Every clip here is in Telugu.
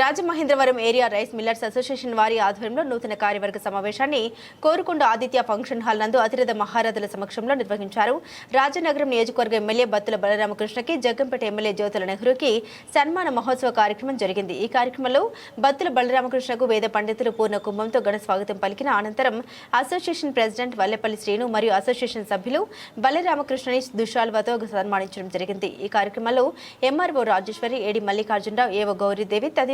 Rajamahendravaram area rice millers association వారి ఆధ్వర్యంలో నూతన కార్యవర్గ సమావేశాన్ని కోరుకొండ ఆదిత్య ఫంక్షన్ హాల్ నందు అతిరథ మహారథుల సమక్షంలో నిర్వహించారు. రాజనగరం నియోజకవర్గ ఎమ్మెల్యే బత్తుల బలరామకృష్ణకి జగ్గంపేట ఎమ్మెల్యే జ్యోతుల నెహ్రూకి సన్మాన మహోత్సవ కార్యక్రమం జరిగింది. ఈ కార్యక్రమంలో బత్తుల బలరామకృష్ణకు వేద పండితులు పూర్ణ కుంభంతో ఘన స్వాగతం పలికిన అనంతరం అసోసియేషన్ ప్రెసిడెంట్ వల్లెపల్లి శ్రీను మరియు అసోసియేషన్ సభ్యులు బలరామకృష్ణని దుశాల్వతో సన్మానించడం జరిగింది. ఈ కార్యక్రమంలో ఎంఆర్ఓ రాజేశ్వరి ఏడి మల్లికార్జునరావు ఏవో గౌరీదేవి తదితరులు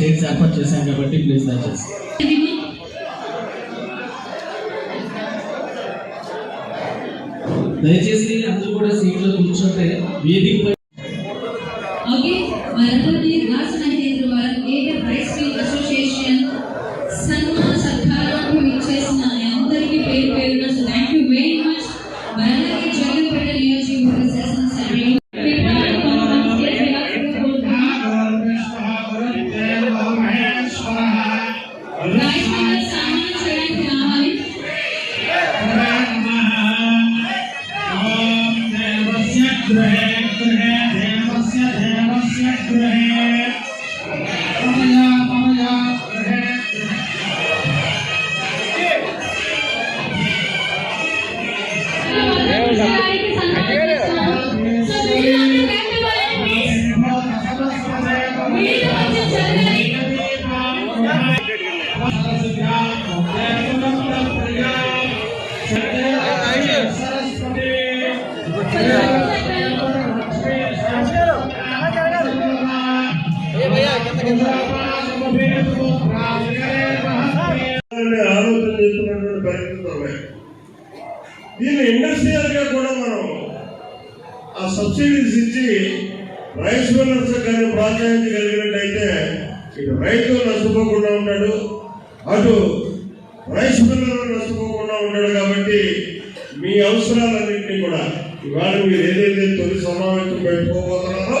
చైర్స్ ఏర్పాటు చేశాం కాబట్టి ప్లీజ్ దయచేసి. దయచేసి అందరూ కూడా సీట్లో కూర్చుంటే వేదికపై గారికి సన్మానం చేస్తున్నాము. సో మీరు అందరూ గట్టి పడండి. మీరు ఆలోచన చేస్తున్నటువంటి పరిస్థితులు ఉన్నాయి దీన్ని ఇండస్ట్రియల్గా కూడా మనం ఆ సబ్సిడీస్ ఇచ్చి రైస్ మిల్లర్స్ కానీ ప్రోత్సహించగలిగినట్టయితే కలిగినట్టయితే ఇటు రైతు నష్టపోకుండా ఉంటాడు అటు రైస్ మిల్లర్ నష్టపోకుండా ఉంటాడు కాబట్టి మీ అవసరాలన్నింటినీ కూడా ఇవాళ మీరు ఏదైతే తొలి సమావేశం పెట్టుకోబోతున్నారో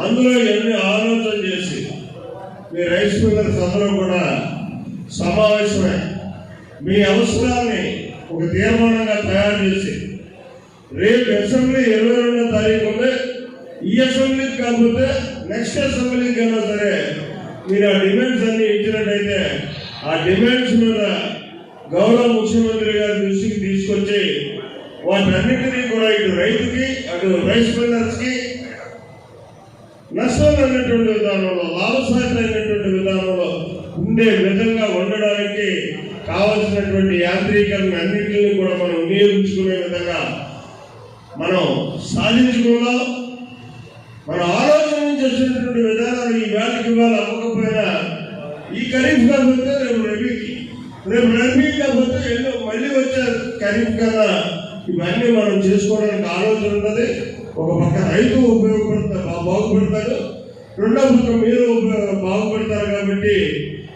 అందులో ఎన్ని ఆలోచన చేసి మీ రైస్ మిల్లర్స్ అందరూ కూడా సమావేశమై. మీ అవసరాన్ని ఒక తీర్మానంగా తయారు చేసి రేపు అసెంబ్లీ ఇరవై రెండో తారీఖు ఉంది ఈ అసెంబ్లీకి కాకపోతే నెక్స్ట్ అసెంబ్లీకి అయినా సరే మీరు ఆ డిమాండ్స్ అన్ని ఇచ్చినట్టయితే ఆ డిమాండ్స్ మీద గౌరవ ముఖ్యమంత్రి గారి దృష్టికి తీసుకొచ్చి వాటన్నిటినీ కూడా ఇటు రైతుకి అటు రైస్ మిల్లర్స్కి కి నష్టమైనటువంటి విధానంలో లాభసాటిమైనటువంటి విధానంలో ఉండే విధంగా ఉండడానికి కావలసినటువంటి యాంత్రీకరణ అన్నింటినీ కూడా మనం వినియోగించుకునే విధంగా మనం సాధించుకుందాం మన ఆలోచన చేసినటువంటి విధానాలు ఈ వేళకి ఇవాళ అవ్వకపోయినా ఈ ఖరీఫ్ కాకపోతే రేపు రబీకి రేపు రబీ కాకపోతే ఎన్నో మళ్ళీ వచ్చే ఖరీఫ్ కన్నా ఇవన్నీ మనం చేసుకోవడానికి ఆలోచన ఉన్నది. ఒక పక్క రైతు ఉపయోగపడతారు బాగుపడతారు మీరు బాగుపడతారు కాబట్టి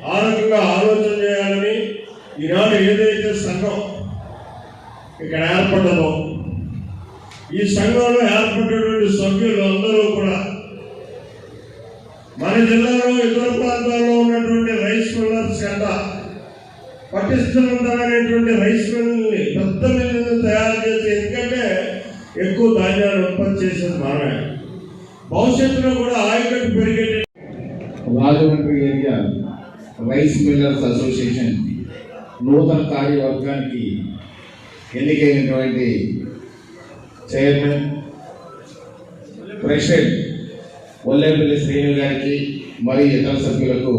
ఆ రకంగా ఆలోచన చేయాలని ఈనాడు ఏదైతే సంఘం ఇక్కడ ఏర్పడ్డదో ఈ సంఘంలో ఏర్పడినటువంటి సభ్యులు అందరూ కూడా మన జిల్లాలో ఇతర ప్రాంతాల్లో ఉన్నటువంటి రైస్ మిల్లర్స్ కంట పటిష్టవంతమైనటువంటి రైస్ మిల్ని పెద్ద మిల్లుని తయారు చేసి ఎందుకంటే ఎక్కువ ధాన్యాన్ని ఉత్పత్తి చేసేది మనమే. భవిష్యత్తులో కూడా ఆయకట్టు పెరిగే Rajahmundry area rice millers association నూతన కార్యవర్గానికి ఎన్నికైనటువంటి చైర్మన్ ప్రెసిడెంట్ ఒల్లేపల్లి శ్రీను గారికి మరియు ఇతర సభ్యులకు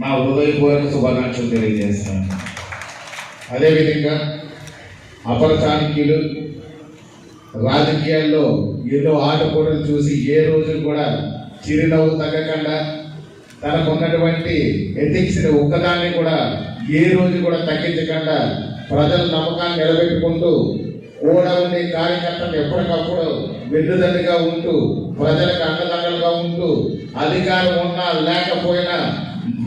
నా హృదయపూర్వక శుభాకాంక్షలు తెలియజేస్తాను. అదేవిధంగా అపర చాణక్యులు రాజకీయాల్లో ఎన్నో ఆటపోటలు చూసి ఏ రోజు కూడా చిరునవ్వు తగ్గకుండా తనకున్నటువంటి ఎథిక్స్ని ఒక్కదాన్ని కూడా ఏ రోజు కూడా తగ్గించకుండా ప్రజల నమ్మకాన్ని నిలబెట్టుకుంటూ కూడా ఉండే కార్యకర్తలు ఎప్పటికప్పుడు వెన్నుదండుగా ఉంటూ ప్రజలకు అండదండలుగా ఉంటూ అధికారం ఉన్నా లేకపోయినా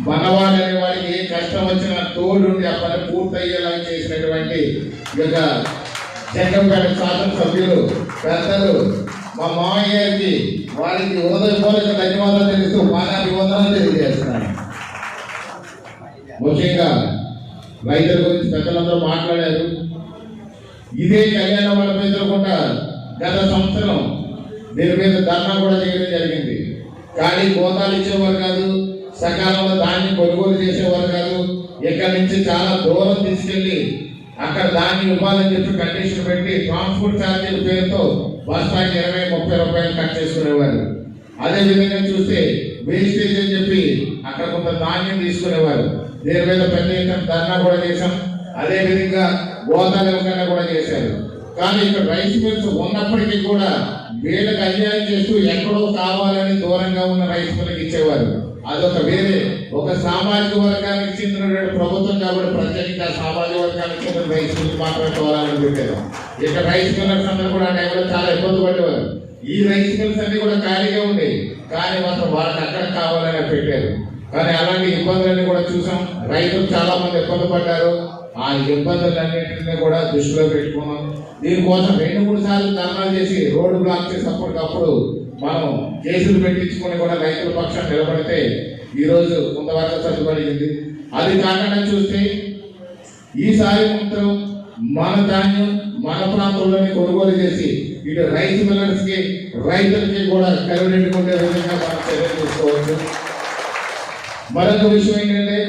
మనవాడనే వాడికి ఏ కష్టం వచ్చినా తోడుండి ఆ పని పూర్తయ్యేలా చేసినటువంటి ఈ యొక్క జగ్గంపేట శాసనసభ్యులు పెద్దలు మా మామయ్య గారికి వారికి హృదయపూర్వక ధన్యవాదాలు తెలుస్తూ పాదాభివందనాలు తెలియజేస్తున్నాను. ముఖ్యంగా రైతుల గురించి పెద్దలందరూ మాట్లాడారు. ఇదే కళ్యాణ మండపం ఎదుర్కొంటా గత సంవత్సరం దీని మీద ధర్నా కూడా చేయడం జరిగింది. కానీ గోతాలు ఇచ్చేవారు కాదు సకాలంలో దాన్ని కొనుగోలు చేసేవారు కాదు ఇక్కడి నుంచి చాలా దూరం తీసుకెళ్ళి అక్కడ దాన్ని ఇవ్వాలని చెప్పి కండిషన్ పెట్టి ట్రాన్స్పోర్ట్ ఛార్జీల పేరుతో బస్తాకి ఇరవై ముప్పై రూపాయలు కట్ చేసుకునేవారు. అదే విధంగా చూస్తే వేస్టేజ్ అని చెప్పి అక్కడ కొంత ధాన్యం తీసుకునేవారు. దీని మీద పెద్ద ఎత్తున ధర్నా కూడా చేశాం. అదే విధంగా గోదా ఎవరికైనా కూడా చేశారు. కానీ ఇక్కడ రైస్ మిల్స్ ఉన్నప్పటికీ కూడా వీళ్ళకి అన్యాయం చేస్తూ ఎక్కడో కావాలని దూరంగా ఉన్న రైస్ మిల్కి ఇచ్చేవారు. అదొక వేరే. ఒక సామాజిక వర్గానికి చెందినటువంటి ప్రభుత్వం కాబట్టి ప్రత్యేకంగా సామాజిక వర్గానికి చెందిన రైస్ గురించి మాట్లాడుకోవాలని చెప్పారు ఇక రైస్ మిల్లర్స్ అందరూ కూడా టైంలో చాలా ఇబ్బంది పడేవారు ఈ రైస్ మిల్స్ అన్ని కూడా ఖాళీగా ఉండేవి. కానీ మాత్రం వాళ్ళకి అక్కడ కావాలని పెట్టారు. కానీ అలాంటి ఇబ్బందులన్నీ కూడా చూసాం. రైతులు చాలా మంది ఇబ్బంది పడ్డారు. ఆ ఇబ్బందులన్నింటినీ కూడా దృష్టిలో పెట్టుకున్నాం. దీనికోసం రెండు మూడు సార్లు ధర్నాలు చేసి రోడ్డు బ్లాక్ చేసి అప్పటికప్పుడు మనం కేసులు పెట్టించుకొని కూడా రైతుల పక్షం నిలబడితే ఈరోజు కొంతవరకు సర్దుపడింది అది కాకుండా చూస్తే ఈసారి మాత్రం మన ధాన్యం మన ప్రాంతంలోనే కొనుగోలు చేసి ఇటు రైతు మిల్లర్స్కి రైతులకి కూడా కరువు నిండుకుండే విధంగా మనం చర్యలు తీసుకోవచ్చు? మరొక విషయం ఏంటంటే